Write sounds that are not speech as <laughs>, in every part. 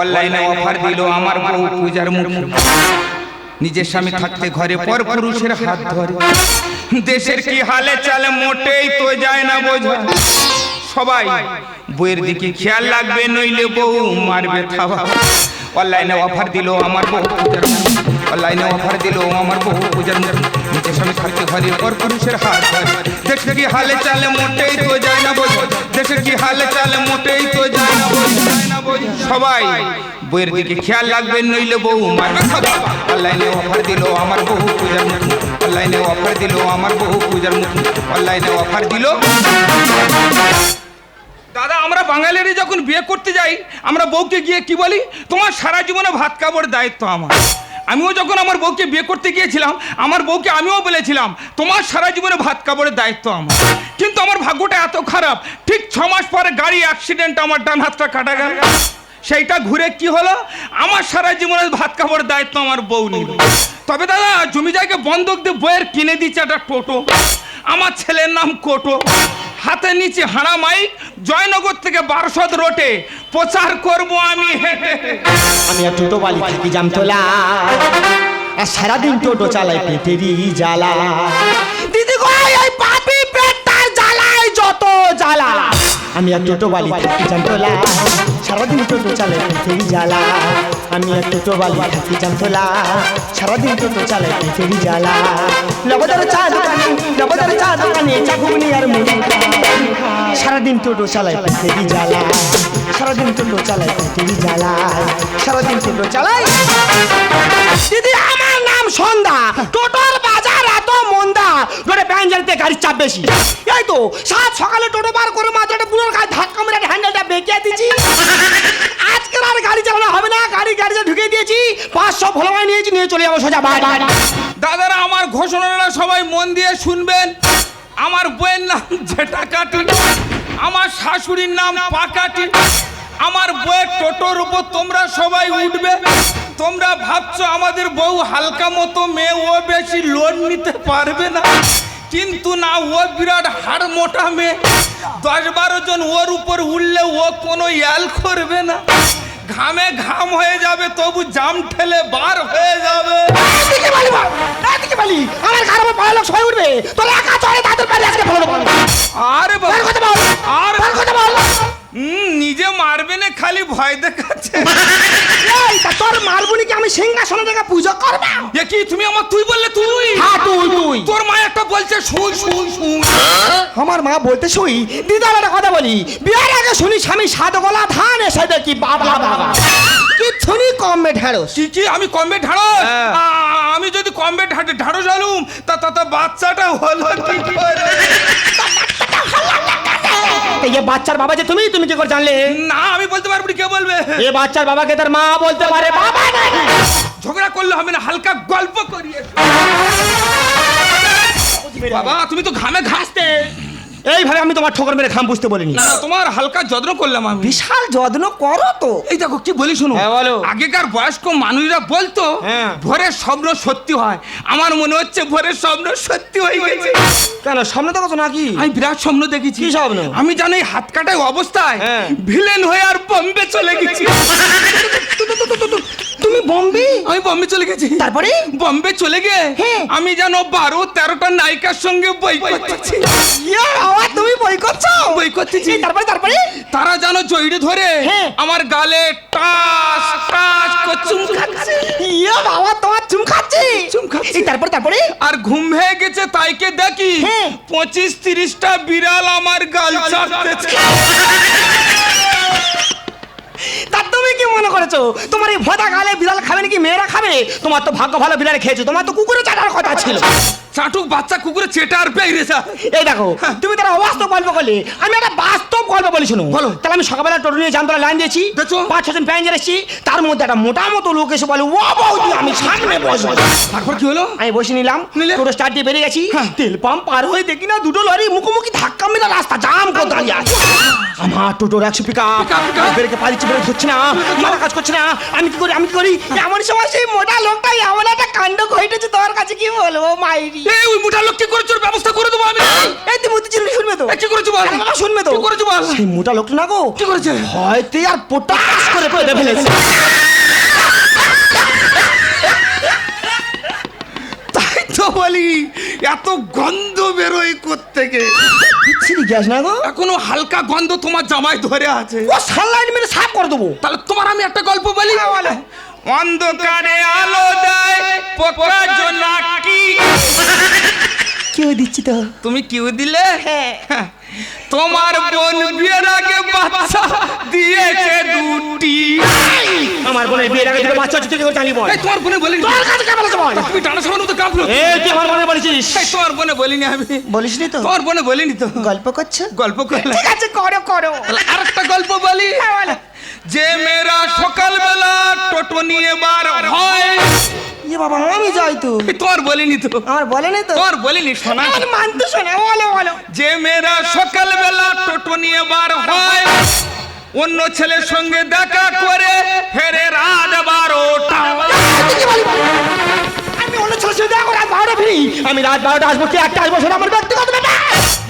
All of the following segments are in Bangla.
অনলাইনে অফার দিল আমার বউ পূজার মুখ নিজের স্বামী থাকতে ঘরে পর পুরুষের হাত ধরে। দেশের কি হালে চালে মোটেই তো যায় না বোঝা। সবাই বইয়ের দিকে খেয়াল লাগবে নইলে বউ মারবে থাবা। অনলাইনে অফার দিল আমার বউ পূজার অনলাইনে অফার দিল আমার বউ পূজার নিজের স্বামী থাকতে ঘরে পর পুরুষের হাত ধরে। দেশের কি হালে চালে মোটেই তো যায় না বোঝা দেশের কি হালে চালে মোটেই তো যায় না বোঝা সবাই বইয়ের দিকে খেয়াল লাগবে নইলে বউ মারবে। খাবা অনলাইনে অফার দিল আমার বহু পূজার মুখ। অনলাইনে অফার দিল আমার বহু পূজার মুখ। অনলাইনে অফার দিল। দাদা, আমরা বাঙালিরা যখন বিয়ে করতে যাই, আমরা বউকে গিয়ে কি বলি? তোমার সারা জীবনে ভাত খাবার দায়িত্ব আমার। আমিও যখন আমার বউকে বিয়ে করতে গিয়েছিলাম, আমার বউকে আমিও বলেছিলাম, তোমার সারা জীবনে ভাত কাপড়ের দায়িত্ব আমার। কিন্তু আমার ভাগ্যটা এত খারাপ। ঠিক ছ মাস পরে গাড়ি অ্যাক্সিডেন্ট আমার ডান হাতটা কাটা গেল। সেইটা ঘুরে কি হলো? আমার সারা জীবনের ভাত কাপড়ের দায়িত্ব আমার বউ নিল। তবে দাদা, জমি জায়গায় বন্ধক দিয়ে বইয়ের কিনে দিচ্ছে একটা টোটো। আমার ছেলের নাম কোটো। হাতে নিচে হাড়া মাইক জয়নগর থেকে বারসদ রোটে। প্রচার করব আমি। আমি আর টোটো বালি থাকি জামতলা আর সারাদিন টোটো চালাই পেটেরই জ্বালা। দিদি গো এই পাপি পেটটার জ্বালায় যত জ্বালা। আমি আর টোটো বালি থাকি জামতলা সারাদিন টোটো চালাই পেটেরই জ্বালা। আমি আর টোটো বালি থাকি জামতলা সারাদিন টোটো চালাই পেটেরই জ্বালা। লবদার চা দোকানে লবদার চা দোকানে চা ঘুগনি আর মুড়ি। সারাদিন টোটো চালাই পেটেরই জ্বালা। সারাদিন টোটো চালাই পেটেরই জ্বালা। সারাদিন টোটো চালাই। দিদি, আমার নাম সন্ধ্যা। টোটোর বাজার এত মন্দা। ধরে প্যাঞ্জারিতে গাড়ির চাপ বেশি। এই তো, সাত সকালে টোটো বার করে মাথাটা বুড়োর গায়ে ধাক্কা মেরে হ্যান্ডেলটা বেঁকিয়ে দিচ্ছি। আজকাল আর গাড়ি চালানো হবে না, গাড়ি গাড়িতে ঢুকিয়ে দিয়েছি। পাঁচশো ভোলামায় নিয়েছি, নিয়ে চলে যাব সোজা বাড়ি দাদারা, আমার ঘোষণাটা সবাই মন দিয়ে শুনবেন। আমার বইয়ের নাম জেঠা কাটি, আমার শাশুড়ির নাম পাকাটি আমার বইয়ের টোটোর উপর তোমরা সবাই উঠবে। তোমরা ভাবছ আমাদের বউ হালকা মতো মেয়ে ও বেশি লোন নিতে পারবে না। কিন্তু না ও বিরাট হাড় মোটা মেয়ে। দশ বারো জন ওর উপর উঠলে ও কোনো ইয়াল করবে না। ঘামে ঘাম হয়ে যাবে তবু জাম ঠেলে বার হয়ে যাবে। এদিকে বালি বল, এদিকে বালি। আমার খারাপ পাড়ার লোক সবাই উঠবে। তোর একা চলে তাদের বাড়ি আজকে ফেলে দেবো আরে বাবা, কথা বল আরে কথা বল। হুম, নিজে মারবে না খালি ভয় দেখাচ্ছে। এই তা তোর মারবুনি কি আমি সিংহাসনে থেকে পুজো করব? এ কি তুমি আমার তুই বললে তুই? হ্যাঁ তুই তুই। তোর মা একটা বলছে শুই শুই শুই আমার মা বলতে শুই দিদার একটা কথা বলি। বিয়ের আগে শুনি স্বামী সাত গলা ধান এসে দেখি বাবা বাবা কিচ্ছুনি কমবে ঢেঁড়স। কি কি আমি কমবে ঢাড়ো হ্যাঁ। আমি যদি কমবে ঢাড়ো ঢাড়ো জালুম তা তা তা বাচ্চাটা হলো কি করে? এই যে বাচ্চার বাবা যে তুমি তুমি কি করে জানলে? না আমি বলতে পারব না, কে বলবে? এ বাচ্চার বাবাকে তার মা বলতে পারে। বাবা না ঝগড়া করলে হবে না হালকা গল্প করিয়ে বাবা তুমি তো ঘামে ঘাসতে। এইভাবে আমি তোমার ঠোকর মেরে খাম বুঝতে বলিনি। না তোমার হালকা যত্ন করলাম আমি। বিশাল যত্ন করো তো। এই দেখো কি বলি শোনো? হ্যাঁ, বলো। আগেকার বয়স্ক মানুষরা বলতো হ্যাঁ। ভোরের স্বপ্ন সত্যি হয়। আমার মনে হচ্ছে ভোরের স্বপ্ন সত্যি হয়ে গেছে। কেন সামনে তো নাকি? আমি বিরাট স্বপ্ন দেখেছি। কি স্বপ্ন? আমি জানি হাত কাটায় অবস্থায় হ্যাঁ। ভিলেন হয়ে আর বম্বে চলে গেছি। তুমি বম্বে? আমি বম্বে চলে গেছি। তারপরে? বম্বে চলে গিয়ে হ্যাঁ। আমি যেন বারো তেরোটা নায়িকার সঙ্গে বই করতেছি বাবা তুমি বই করছ? বই করতেছি। তারপরে তারপরে? তারা যেন জড়িয়ে ধরে হ্যাঁ। আমার গালে টাস টাস করে চুম খাচ্ছে ইয়ে বাবা তোমার চুম খাচ্ছে? চুম খাচ্ছে। তারপরে তারপরে? আর ঘুম হয়ে গেছে তাইকে দেখি? হ্যাঁ। পঁচিশ তিরিশটা বিড়াল আমার গাল চাটতেছে তা তুমি কি মনে করেছ? তোমার এই ভদা গালে বিড়াল খাবে নাকি মেয়েরা খাবে? তোমার তো ভাগ্য ভালো বিড়াল খেয়েছো তোমার তো কুকুরে চাটার কথা ছিল। চাটুক বাচ্চা কুকুরে চেটা আর পেয়ে এই দেখো তুমি তারা অবাস্তব গল্প করলে। আমি একটা বাস্তব গল্প বলি শুনো বলো। তাহলে আমি সকালবেলা টোটো নিয়ে জামতলা লাইন দিয়েছি? পাঁচ ছজন প্যাঞ্জার এসেছি। তার মধ্যে একটা মোটা মতো লোক এসে বলে ও বৌদি আমি সামনে বসবো। তারপর কি হলো? আমি বসে নিলাম। নিলে? টোটো স্টার্ট দিয়ে বেরিয়ে গেছি। হ্যাঁ। তেল পাম্প পার হয়ে দেখি না দুটো লরি মুখোমুখি ধাক্কা মেরে রাস্তা জাম করে দাঁড়িয়ে আছে। আমার টোটোর একশো পিকা। বেরোকে পালিয়েছি বেরোকে না মাথা কাজ করছে না। আমি কি করি আমি কি করি? এমন সময় সেই মোটা লোকটা এমন একটা কাণ্ড ঘটেছে তোমার কাছে কি বলব মাইরি? এই ওই মোটা লোক কি করেছ? ওর ব্যবস্থা করে দেবো আমি। এই তুই মতি চিরুনি শুনবে তো? কি করেছ বল? না শুনবে তো? কি করেছ বল? সেই মোটা লোকটা না গো কি করেছে? হয়তো আর পোটা করে ফেলেছে তাই তো বলি এত গন্ধ বেরোয় কোত্থেকে? বিচ্ছিরি গ্যাস না গো? এখনও হালকা গন্ধ তোমার জামাই ধরে আছে। ও সানলাইট মেরে সাফ করে দেবো। তাহলে তোমার আমি একটা গল্প বলি? অন্ধকারে আলো দেয় কেউ দিচ্ছি তো। তুমি কিউ দিলে? হ্যাঁ। তোমার বোন বিয়ের আগে বাচ্চা দিয়েছে দুটি। আমার বোনের বিয়ের আগে দুটো বাচ্চা হচ্ছে করে জানলি বল। এই তোমার বোনে বলিনি। তোর কাছে কে বলেছে বল? তুমি টানা সামান্য তো কাঁপলো। এই তুই আমার বোনের বলেছিস। এই তোমার বোনে বলিনি আমি। বলিসনি তো? তোমার বোনে বলিনি তো। গল্প করছ? গল্প করলে ঠিক আছে করো করো। আর একটা গল্প বলি। যে মেয়েরা সকালবেলা টোটো নিয়ে বার হয় ইয়ে বাবা আমি যাই তো। তোর বলিনি তো। আমার বলেনি তো। তোর বলিনি শোনা। মানতে শোনা বলো বলো। যে মেয়েরা সকালবেলা টোটো নিয়ে বার হয় অন্য ছেলের সঙ্গে দেখা করে ফেরে রাত বারোটা। আমি অন্য ছেলের সঙ্গে দেখা করে রাত বারোটা ফিরি। আমি রাত বারোটা আসব কি একটা আসব সেটা আমার ব্যক্তিগত ব্যাপার।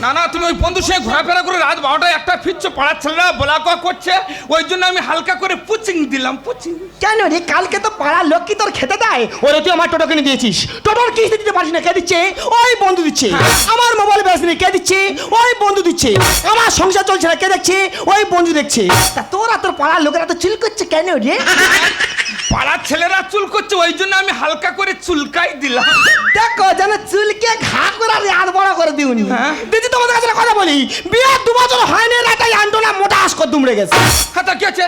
না না তুমি ওই বন্ধুর সঙ্গে ঘোরাফেরা করে রাত বারোটায় একটা ফিরছো পাড়ার ছেলেরা বলা কয়া করছে ওই জন্য আমি হালকা করে পুচিং দিলাম পুচিং। কেন রে কালকে তো পাড়ার লোক কি তোর খেতে দেয়? ওরে তুই আমার টোটো কিনে দিয়েছিস। টোটোর কিস্তি দিতে পারছিস না কে দিচ্ছে? ওই বন্ধু দিচ্ছে। আমার মোবাইল বেশ নেই কে দিচ্ছে? ওই বন্ধু দিচ্ছে। আমার সংসার চলছে না কে দেখছে? ওই বন্ধু দেখছে। তা তোরা তোর পাড়ার লোকেরা তো চিল করছে কেন রে? পাড়ার ছেলেরা চুল করছে ওই জন্য আমি হালকা করে চুলকাই দিলাম। দেখো যেন চুলকে ঘা করে রাত বড় করে দিউনি হ্যাঁ। দিদি তোমাদের কাছে কথা বলি। বিয়ে দু বছর হয়নি, রাতে আন্দোলন মোটা আস করে দুমড়ে গেছে। হ্যাঁ তা কি আছে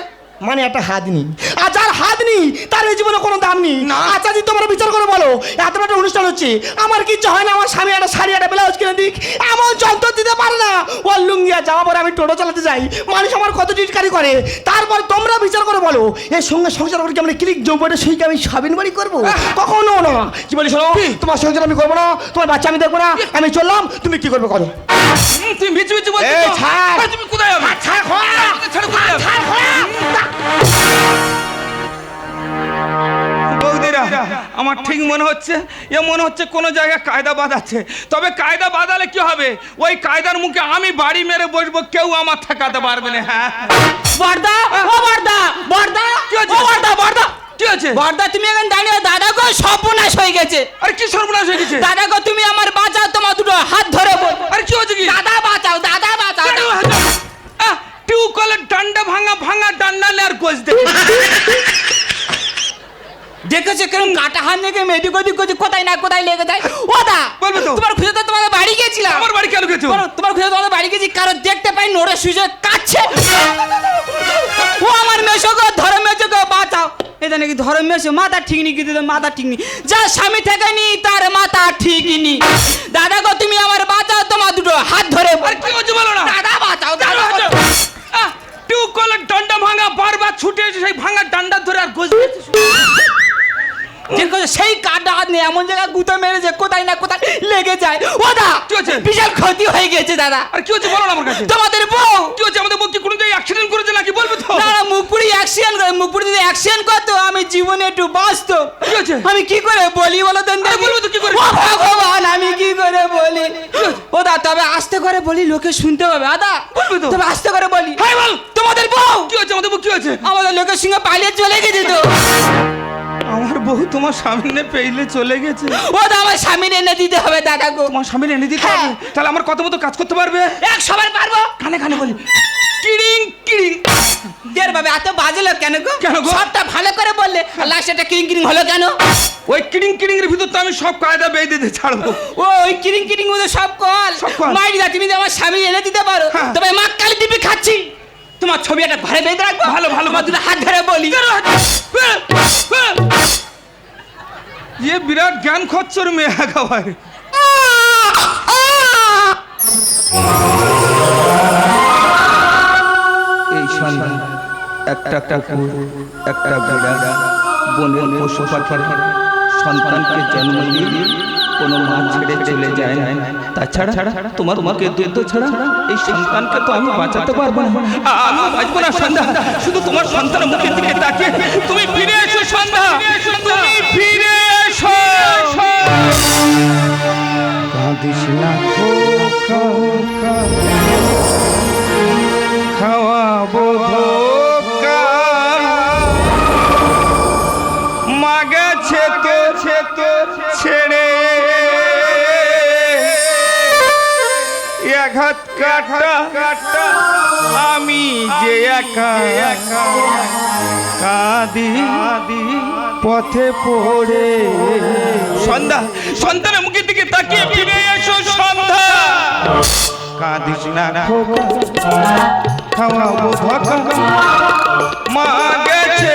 মানে একটা হাত নেই আর যার হাত নেই তার এই জীবনে কোনো দাম নেই। না। আচ্ছা তোমরা বিচার করে বলো এত একটা অনুষ্ঠান হচ্ছে আমার কিচ্ছু হয় না আমার স্বামী একটা শাড়ি একটা ব্লাউজ কিনে দিক। এমন যন্ত্র দিতে পারে না। ও লুঙ্গিয়া জামা পরে আমি টোটো চালাতে যাই। মানুষ আমার কত টিটকারি করে। তারপর তোমরা বিচার করে বলো এর সঙ্গে সংসার করে কি আমরা ক্লিক জম্পটে সেই আমি স্বাধীন বাড়ি করব? কখনো না। কি বলি শোনো তোমার সংসার আমি করব না তোমার বাচ্চা আমি দেখব না আমি চললাম তুমি কি করবে করো তুমি মিচু মিচু বলছো ছাড়। তুমি কোথায় যাবে ছাড়, খোয়া। ছাড় কোথায় যাবে আমার ঠিক মনে হচ্ছে এ মনে হচ্ছে কোনো জায়গায় কায়দা বাঁধাচ্ছে। তবে কায়দা বাঁধালে কি হবে? ওই কায়দার মুখে আমি বাড়ি মেরে বসবো কেউ আমার ঠেকাতে পারবে না। হ্যাঁ। বর্দা ও বর্দা বর্দা কি হয়েছে? ও বর্দা বর্দা। কি আছে বর্দা তুমি এখন দাঁড়িয়ে দাদা গো সর্বনাশ হয়ে গেছে। আরে কি সর্বনাশ হয়ে গেছে? দাদা গো তুমি আমার দেখেছ কাটা হাত থেকে মেডিক ওদিক কোথায় না কোথায় লেগে যায়? ও দা বলবে তো। তোমার খুঁজে তো তোমাদের বাড়ি গেছিলাম আমার বাড়ি কেন গেছো তোমার- খুঁজে তোমাদের বাড়ি গেছি কারও দেখতে পাই নোড়ে সুজে কাচ্ছে ও আমার মেশো গো ধরো বাঁচাও। এটা নাকি ধরো মেশো মাথা ঠিক নি কিন্তু মাথা ঠিক নি যা স্বামী থেকে নি তার মাথা ঠিক নি। দাদা গো তুমি আমার বাঁচাও তোমার দুটো হাত ধরে। আরে কি হচ্ছে বলো না? দাদা বাঁচাও দাদা টিউকলের ডান্ডা ভাঙা বারবার ছুটে এসে সেই ভাঙা ডান্ডা ধরে আর গোজ <laughs> দেখো সেই কাটা নেই এমন জায়গায় গুঁতো মেরেছে কোথায় না কোথায় লেগে যায়। ও দা কি হয়েছে? বিশাল ক্ষতি হয়ে গেছে দাদা। আর কি হচ্ছে বলো না আমার কাছে? তোমাদের বউ। কি হচ্ছে আমাদের মুখ কি কোনো জায়গায় অ্যাক্সিডেন্ট করেছে নাকি বলবে তো? না না মুখপুরি অ্যাকশন করে মুখপুরি যদি অ্যাকশন করতো আমি জীবনে একটু বাঁচত। কি হয়েছে? আমি কি করে বলি বলো আরে বলবে তো কি করে? ও ভগবান আমি কি করে বলি? ও দা তবে আস্তে করে বলি লোকে শুনতে হবে আদা বলবে তো। তবে আস্তে করে বলি। হাই বল। তোমাদের বউ। কি হচ্ছে আমাদের বউ কি হচ্ছে আমাদের লোকের সঙ্গে পালিয়ে চলে গেছে তো। আমার বউ তোমার সামনে পেইলে চলে গেছে। ও দা আমার স্বামীর এনে দিতে হবে দাদা গো। তোমার স্বামীর এনে দিতে হবে? তাহলে আমার কত মতো কাজ করতে পারবে? এক সবার পারব? কানে কানে বলি। কিড়িং কিড়িং। দের বাবা এত বাজলো কেন গো? কেন গো? সবটা ভালো করে বললে লাস্ট এটা কিরিং কিরিং হলো কেন? ওই কিড়িং কিড়িং এর ভিতর তো আমি সব কায়দা বেঁধে দিয়ে ছাড়বো। ও ওই কিড়িং কিড়িং মধ্যে সব কল। মাইরি দা তুমি আমার স্বামী এনে দিতে পারো। হ্যাঁ। তবে মা কালী দিবি খাচ্ছি। তোমার ছবি একটা ঘরে বেঁধে রাখব? ভালো, ভালো, তোমার দুটো হাত ধরে বলি। ইয়ে বিরাট জ্ঞান খচ্চর মেয়ে একেবারে এই সন্ধ্যা একটা কুকুর একটা বিড়াল বনের পশু পাখিরা সন্তানকে জন্ম দিয়ে কোনো মা ছেড়ে চলে যায় না। তাছাড়া তোমার তোমাকে দুধ ছাড়া এই সন্তানকে তো আমি বাঁচাতে পারব না। আমি বাঁচবো না, সন্ধ্যা। শুধু তোমার সন্তানের মুখের দিকে তাকিয়ে। তুমি ফিরে এসো, সন্ধ্যা। তুমি ফিরে এসো কাঁদিস না। কাটা কাটা, আমি যে একা। কাঁদি পথে পড়ে। সন্ধ্যা, সন্ধ্যার মুখের দিকে তাকিয়ে ফিরে এসো, সন্ধ্যা। কাঁদিস না খোকা খাওয়াবো ধোকা। মা গেছে।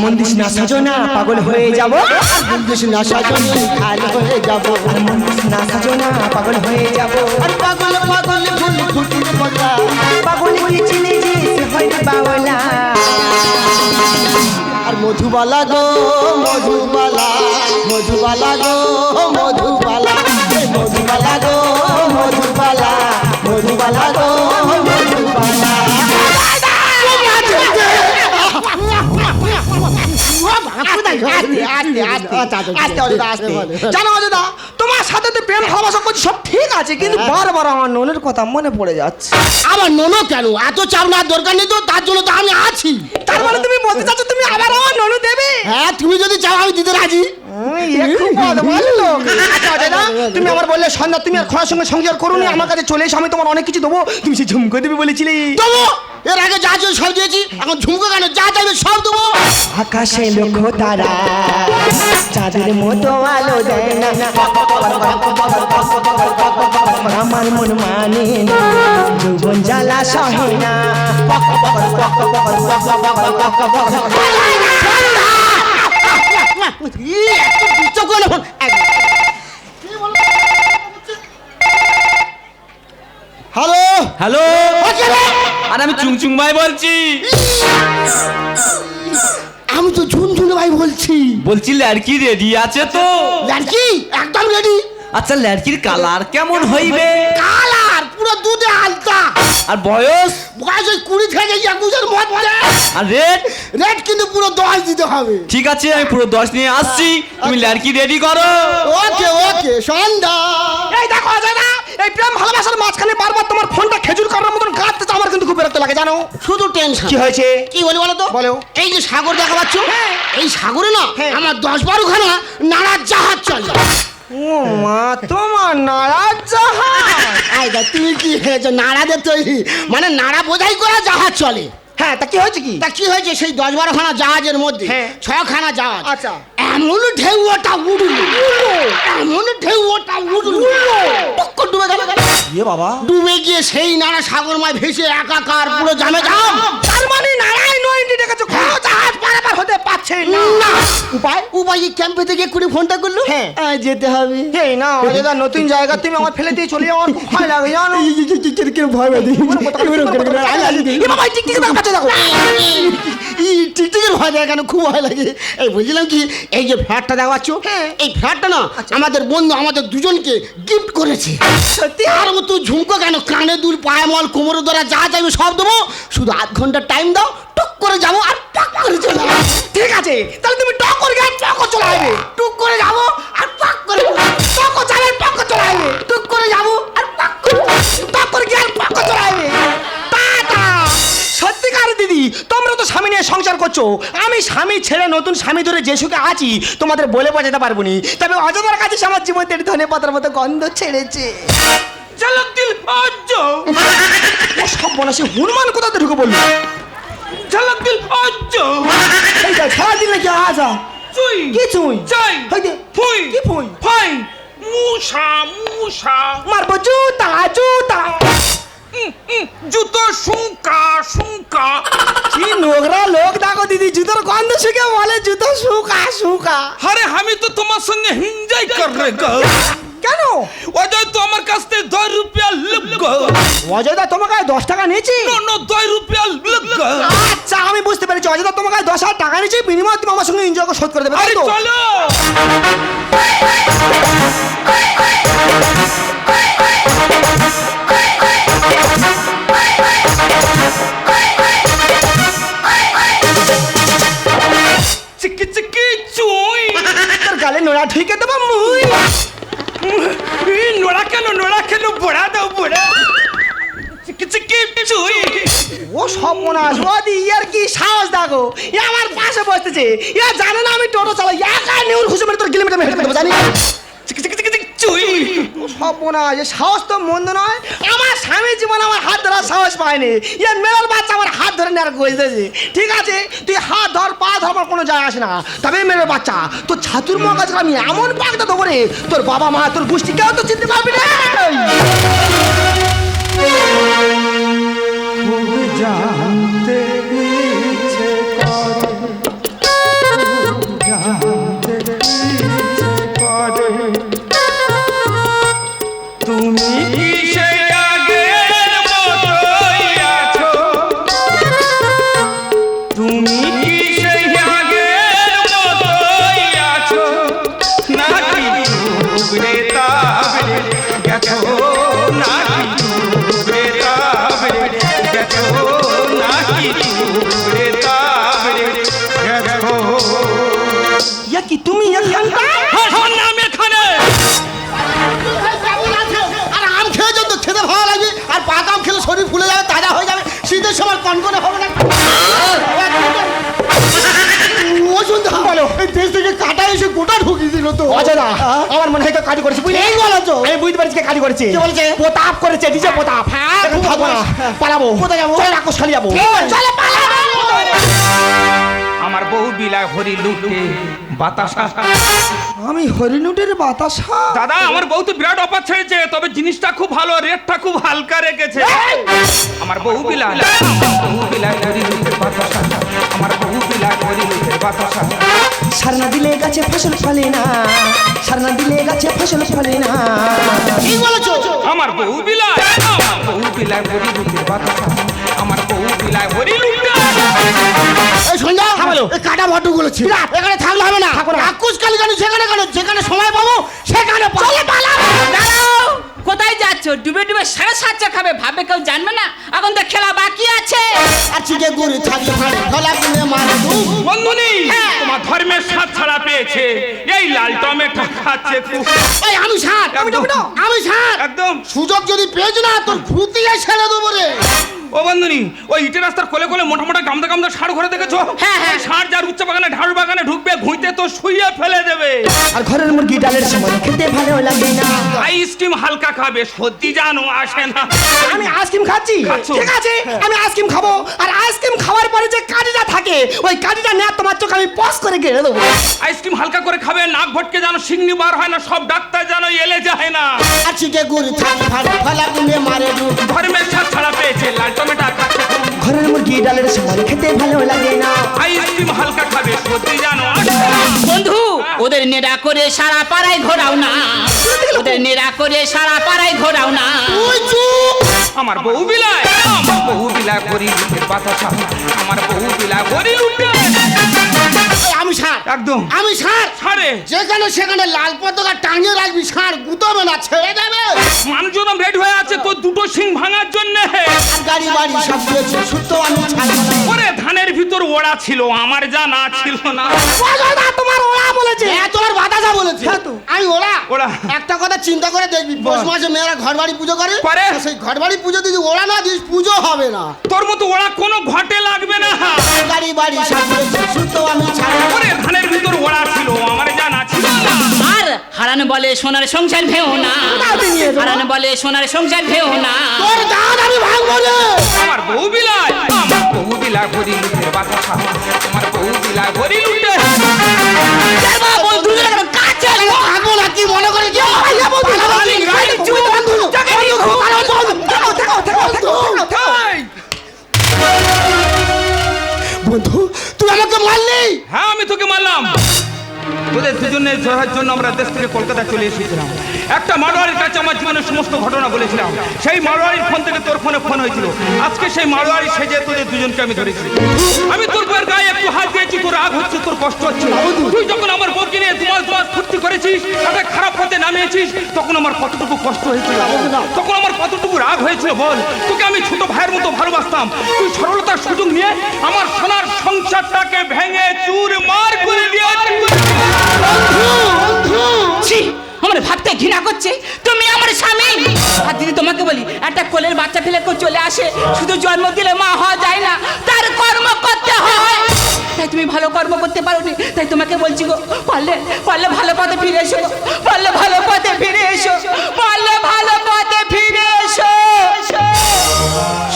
আর মন্দিস না সাজনা। পাগল হয়ে যাব। আর মন্দিস না সাজনি। ঘায়ল হয়ে যাব। আর মন্দিস না সাজনা। পাগল হয়ে যাব। আর পাগল পাগল ফুল ফুটির কথা পাগল কি চিনে যে সে হয় বাওলা আর মধুবালা গো মধুবালা মধুবালা গো মধুবালা। মধুবালা গো মধুবালা মধুবালা গো জানো অযোধ্যা তোমার সাথে তো প্রেম ভালোবাসা করছি সব ঠিক আছে কিন্তু বারবার আমার ননের কথা মনে পড়ে যাচ্ছে আবার ননও কেন এত চাপ না দরকার নেই তো তার জন্য তো আমি আছি তার মানে তুমি বলতে চাচ্ছ তুমি আবার আমার ননু দেবে হ্যাঁ তুমি যদি চাও আমি দিতে রাজি আচ্ছা, তুমি আমার বললে সন্ধ্যা তুমি আর খোঁড়ার সঙ্গে সংসার করুনি আমার কাছে চলে এসে আমি তোমার অনেক কিছু দেবো। তুমি সে ঝুমকো দেবে বলেছিলে। দেবো? এর আগে যা ছিল সব দিয়েছি এখন ঝুমকো কেন? যা চাইবে সব দেবো। আকাশে লক্ষ্য তারা চাঁদের মতো আলো দেয় না। আমার মন মানে না, যৌবন জ্বালা সহে না। হ্যালো। হ্যালো। আর আমি চুংচুং ভাই বলছি। আমি তো ঝুনঝুন ভাই বলছি। বলছি ল্যাড়কি রেডি আছে তো। লড়কি একদম রেডি আচ্ছা ল্যাড়কির কালার কেমন হইবে? কালার পুরো দুধে আলতা। আর বয়স? বয়স ওই কুড়ি থেকে একুশের মধ্যে। আর রেট? রেট কিন্তু পুরো দশ দিতে হবে। ঠিক আছে আমি পুরো দশ নিয়ে আসছি। তুমি ল্যাড়কি রেডি করো। ওকে ওকে সন্ধ্যা। এই দেখো অযোধ্যা এই প্রেম ভালোবাসার মাঝখানে বারবার তোমার ফোনটা খেজুর করার মতন কাটতে আমার কিন্তু খুব বিরক্ত লাগে জানো? শুধু টেনশন কি হয়েছে? কি বলি বলো তো? বলো। এই যে সাগর দেখা পাচ্ছ? এই সাগরে না হ্যাঁ। আমার দশ বারো খানা নাড়ার জাহাজ চলে ও মা তোমার নারাজ জাহাজ। আইদা তুমি কি হয়েছে? নাড়াদের তৈরি। মানে নাড়া বোঝাই করা জাহাজ চলে। হ্যাঁ তা কি হয়েছে কি? তা কি হয়েছে? সেই দশ বারো খানা জাহাজের মধ্যে হ্যাঁ। ছখানা জাহাজ। আচ্ছা। এমন ঢেউ ওটা উঠল এমন ঢেউ ওটা উঠল টক্কর ডুবে গেল। ইয়ে বাবা। ডুবে গিয়ে সেই নাড়া সাগর মায় ভেসে একাকার পুরো জামে জাম। তার মানে নারায় জাহাজ পারাপার হতে পারছে না। উপায়? উপায় ক্যাম্পে থেকে কুড়ি ফোনটা করল? হ্যাঁ। আহ, যেতে হবে। এই না অযোধ্যা নতুন জায়গা তুমি আমার ফেলে দিয়ে চলে যাও আমার ভয় লাগে জানো? ভয় কাছে দেখো ই টিকটিকের ভয় দেয় কেন? খুব ভয় লাগে। এই বুঝলাম কি? এই যে ফ্ল্যাটটা দেখাচ্ছ এই ফ্ল্যাটটা না আমাদের বন্ধু আমাদের দুজনকে গিফট করেছে। সত্যি? আর মতো ঝুমকো কেন? কানে দুল পায়ে মল কোমরে ধরা যা চাইবে সব দেবো। শুধু আধ ঘণ্টা টাইম দাও টুক করে যাব আর পাক করে চলে যাব। ঠিক আছে তাহলে তুমি টক করে গেলে টক চলে আসবে টুক করে যাব আর পাক করে টক চালে টক চলে আসবে টুক করে যাব আর পাক করে টক করে গেলে টক চলে আসবে সত্যিকার দিদি তোমরা তো স্বামী নিয়ে সংসার করছ। আমি স্বামী ছেড়ে নতুন স্বামী ধরে যে সুখে আছি তোমাদের বলে বোঝাতে পারব নি তবে অযথার কাছে সে আমার জীবন ধনে পাতার মতো গন্ধ ছেড়েছে। চলো দিল ও সব বনাসে হনুমান কোথাতে ঢুকে বলল ঝলক দিল অজ্জ। এই যা সারাদিন নাকি আজা চুই কি চুই? চুই হইতে ফুই কি ফুই? ফাই মুসা মুসা মারবো জুতা জুতা। জুতো শুকা শুকা কি নোংরা লোক দেখো দিদি জুতোর গন্ধ শুকে বলে জুতো শুকা শুকা আরে আমি তো তোমার সঙ্গে হিঞ্জাই কর রে কেন? অজয় তো আমার কাছ থেকে দশ রুপিয়া লুক গো তোমার তোমাকে দশ টাকা নিয়েছি? নো দশ রুপিয়া লুক আচ্ছা আমি বুঝতে পেরেছি। অজয়দা তোমাকে দশ হাজার টাকা নিয়েছি বিনিময় তুমি আমার সঙ্গে এনজয় শোধ করে দেবে আরে চলো। এ জানে না আমি টোটো চালাই। একা নেউর খুশি মেরে তোর কিলোমিটার মেরে দেবো জানি চুই। সব মনে আছে সাহস তো মন্দ নয়। আমার স্বামী জীবন আমার হাত ধরার সাহস পায়নি। ইয়ে মেলার বাচ্চা আমার হাত ধরে নেওয়ার গজতেছে ঠিক আছে, তুই হাত ধর, পা ধর, আমার কোনো যায় আসে না। তবে মেয়ের বাচ্চা, তোর ছাতুর মগাছে আমি এমন পাকটা দেবো রে, তোর বাবা মা, তোর গোষ্ঠী কেউ তো চিনতে পারবি না। জানতে শীতের সময় কনকনে হবে না। বলো। দেশ থেকে কাটা এসে গোটা ঢুকিয়ে দিল তো। অজয়দা আমার মনে হয় কেউ কাটি করেছে বুঝলি? এই বলেছ? আমি বুঝতে পারছি কে কাটি করেছে। কে বলেছে? প্রতাপ করেছে ডিজে প্রতাপ। হ্যাঁ, হ্যাঁ। পালাবো। কোথায় যাব? চলে চলে পালাবো। আমার বউ বিলায় হরি লুটে। বাতাসা। আমি হরিণুটের বাতাসা। দাদা আমার বউ তো বিরাট অফার ছেড়েছে তবে জিনিসটা খুব ভালো রেটটা খুব হালকা রেখেছে। আমার বউ বিলায় আমার বউ বিলায় হরি লুটের বাতাসা আমার বউ বিলায় হরি লুটের বাতাসা সারনা দিলে গাছে ফসল ফলে না। সারনা দিলে গাছে ফসল ফলে না। কি বলেছ। আমার বউ বিলায় আমার বউ বিলায় হরি বাতাসা কাটা বড্ড গুলোছি এখানে থাকলে হবে না। আকুশ কালি কেন যেখানে কেন? যেখানে সময় পাবো সেখানে চলে দাঁড়াও। কোথায় যাচ্ছ? ডুবে ডুবে সাড়ে সাতটা খাবে ভাবে কেউ জানবে না? এখন তো খেলা বাকি আছে। আর চিকে গুড়ি থাকলে ভাড়ে গলা কিনে মারে। ধুম। বন্ধুনি হ্যাঁ। তোমার ধর্মের সাথ ছাড়া পেয়েছে। এই লাল টমেটো খাচ্ছে এই আমি একদম। আমি ষাট একদম। সুযোগ যদি পেয়েছি না তোর ঘুরতিয়ে ছেড়ে দেবো রে ও বন্ধুনি ওই ইটের রাস্তার কোলে কোলে মোটা মোটা গামদা গামদা ষাঁড় ঘরে দেখেছ? হ্যাঁ, হ্যাঁ। ষাঁড় যার উচ্চ বাগানে ঢাড়ু বাগানে ঢুকবে ঘুইতে তো শুইয়ে ফেলে দেবে। আর ঘরের মুরগি ডালের সময় খেতে ভালো লাগে না। আইসক্রিম হালকা খাবে সত্যি জানো আসে না। আমি আইসক্রিম খাচ্ছি? ঠিক আছে আমি আইসক্রিম খাব। আর আইসক্রিম খাওয়ার পরে যে কাঠিটা থাকে ওই কাঠিটা তোমার চোখ আমি পস করে গেড়ে দেবো। আইসক্রিম হালকা করে খাবে নাক ভটকে যেন সিংনি বার হয় না সব ডাক্তার যেন এলে যায় না। আর চিকে গুড়ি কিনে মারে ধর্মের ছাড়া পেয়েছে লাল টমেটো খুব। ঘরের মুরগি ডালের সময় খেতে ভালো লাগে না। আইসক্রিম হালকা খাবে সত্যি জানো। বন্ধু ওদের নেড়া করে সারা পাড়ায় ঘোরাও না। ওদের নেড়া করে সারা পাড়ায় ঘোরাও না। আমার বউ বিলায় আমার বউ বিলায় করি লুটের বাতাসা আমার বউ করি লুটে। আমি ষাট একদম। আমি ষাট ছাড়ে যেখানে সেখানে লাল পতাকা টাঙিয়ে রাখবি ষাঁড় গুতবে না ছেড়ে দেবে মানুষজন রেড হয়ে আছে তোর দুটো সিং ভাঙার জন্য বাড়ি সব দিয়েছে শুদ্ধ আমি ছাড়বো ওরে ধানের ভিতর ওড়া ছিল আমার জানা ছিল না। অজয়দা তোমার ওরা বলেছে। হ্যাঁ তোমার বাতাসা বলেছে। হ্যাঁ তো। আমি। একটা কথা চিন্তা করে দেখবি পৌষ মাসে মেয়েরা ঘর বাড়ি পুজো করে। করে। সেই ঘর বাড়ি পুজো যদি ওরা না দিস পুজো হবে না। তোর মতো ওরা কোনো ঘটে লাগবে না। গাড়ি বাড়ি সব দিয়েছে শুদ্ধ আমি ছাড়বো ওরে ধানের ভিতর ওড়া ছিল আমার না আর হারান বলে সোনার সংসার ভেও না। হারান বলে সোনার সংসার ভেও না। তোর দাঁত আমি ভাঙবো না। আমার বউ বিলাই আমার বউ বিলাই ভরি লুটের বাতাসা। আমার বউ বিলাই ভরি লুটে ভাঙবো না কি মনে করে কি ধরার জন্য আমরা দেশ থেকে কলকাতা চলে এসেছিলাম। একটা মারোয়ারির কাছে আমার জীবনের সমস্ত ঘটনা বলেছিলাম। সেই মারোয়ারির ফোন থেকে তোর ফোনে ফোন হয়েছিল। আজকে সেই মারোয়ারি সেজে তোদের দুজনকে আমি ধরেছি। আমি তোর বউয়ের গায়ে একটু হাত দিয়েছি, তোর রাগ হচ্ছে, তোর কষ্ট হচ্ছে। তুই যখন আমার বউকে নিয়ে তোমার তোমার ফুর্তি করেছিস, তাকে খারাপ পথে নামিয়েছিস, তখন আমার কতটুকু কষ্ট হয়েছিল তখন আমার কতটুকু রাগ হয়েছিল বল। তোকে আমি ছোট ভাইয়ের মতো ভালোবাসতাম। তুই সরলতার সুযোগ নিয়ে আমার সোনার সংসারটাকে ভেঙে চুর মার করে দিয়েছিস। ছি, আমার ভাবতে ঘৃণা করছে। তুমি আমার স্বামী। আর দিদি তোমাকে বলি, একটা কোলের বাচ্চা ফেলে কেউ চলে আসে। শুধু জন্ম দিলে মা হওয়া যায় না। ভালো কর্ম করতে পারো নি তাই তোমাকে বলছি গো, পারলে পারলে ভালো পথে ফিরে এসো। পারলে ভালো পথে ফিরে এসো, পারলে ভালো পথে ফিরে এসো।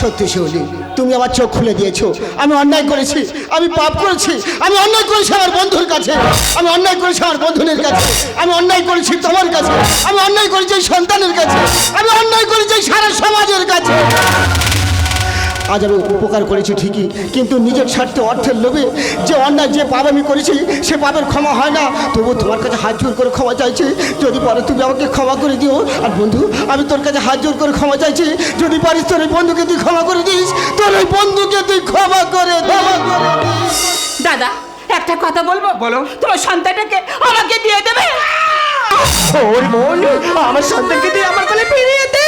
সত্যি শিউলি, তুমি আমার চোখ খুলে দিয়েছ। আমি অন্যায় করেছি, আমি পাপ করেছি, আমি অন্যায় করেছি আমার বন্ধুর কাছে। আমি অন্যায় করেছি আমার বন্ধুদের কাছে। আমি অন্যায় করেছি তোমার কাছে। আমি অন্যায় করেছি সন্তানের কাছে। আমি অন্যায় করেছি সারা সমাজের কাছে। আজ আমি উপকার করেছি ঠিকই কিন্তু নিজের স্বার্থে অর্থের লোভে যে অন্যায় যে পাপ আমি করেছি সে পাপের ক্ষমা হয় না। তবু তোমার কাছে হাত জোর করে ক্ষমা চাইছি। যদি পারো তুমি আমাকে ক্ষমা করে দিও। আর বন্ধু আমি তোর কাছে হাত জোর করে ক্ষমা চাইছি। যদি পারিস তোর ওই বন্ধুকে তুই ক্ষমা করে দিস। তোর ওই বন্ধুকে তুই ক্ষমা করে দাদা একটা কথা বলব? বলো। তোমার সন্তানটাকে আমাকে দিয়ে দেবে? ওর বোন আমার সন্তানকে দিয়ে আমার কোলে ফিরিয়ে দে।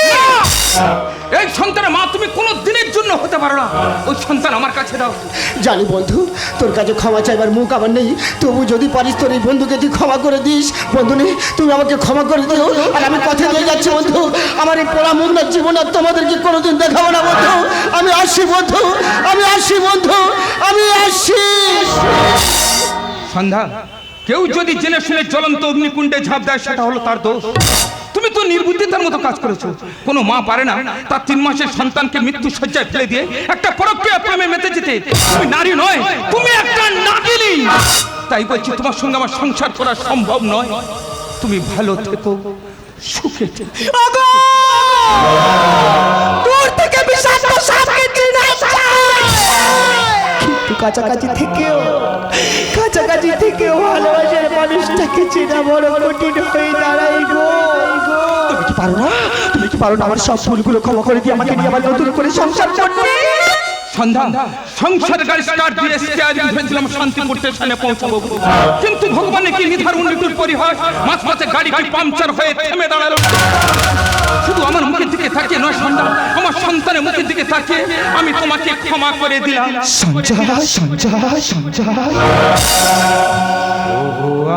এই সন্তানের মা তুমি কোনো দিনের জন্য হতে পারো না। ওই সন্তান আমার কাছে দাও। জানি বন্ধু তোর কাছে ক্ষমা চাইবার মুখ আমার নেই। তবু যদি পারিস তোর এই বন্ধুকে তুই ক্ষমা করে দিস। বন্ধু নেই তুমি আমাকে ক্ষমা করে দিও। আর আমি কথা দিয়ে যাচ্ছি বন্ধু। আমার এই পোড়া মুখ না জীবন আর তোমাদেরকে কোনোদিন দেখাবো না বন্ধু। আমি আসি বন্ধু আমি আসি বন্ধু আমি আসি। সন্ধ্যা কেউ যদি জেনে শুনে জ্বলন্ত অগ্নিকুণ্ডে ঝাঁপ দেয় সেটা হলো তার দোষ। তুমি তো নির্বুদ্ধিতার মতো কাজ করেছ। কোনো মা পারে না তার তিন মাসের সন্তানকে মৃত্যু সজ্জায় ফেলে দিয়ে একটা পরক্রিয়া প্রেমে মেতে যেতে। তুমি নারী নয়, তুমি একটা নাগিনী তাই বলছি, তোমার সঙ্গে আমার সংসার করা সম্ভব নয়। তুমি ভালো থেকো, সুখে থেকো। থেকে কাছাকাছি থেকেও কাছাকাছি থেকেও ভালোবাসার মানুষটাকে চেনা বড় কঠিন হয়ে দাঁড়ায় গো। তুমি কি পারো না? তুমি কি পারো না আমার সব ভুলগুলো ক্ষমা করে দিয়ে আমাকে নিয়ে আবার নতুন করে সংসার করতে? সন্ধ্যা সংসার গাড়ি স্টার্ট দিয়ে স্টিয়ারিং ধরেছিলাম শান্তিপুর স্টেশনে পৌঁছাবো। কিন্তু ভগবানের কি নিধার উন্নতির পরিহাস? মাঝ গাড়ি কি পাংচার হয়ে থেমে দাঁড়াল। শুধু আমার মুখের দিকে তাকিয়ে নয় সন্ধ্যা আমার সন্তানের মুখের দিকে তাকিয়ে আমি তোমাকে ক্ষমা করে দিলাম। সঞ্জয় সঞ্জয় সঞ্জয়।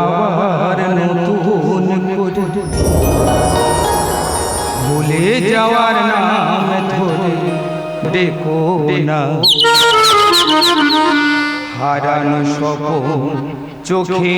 আবার নতুন করে। ভুলে যাওয়ার নাম ধরে দেখো না। হারানো সব চোখে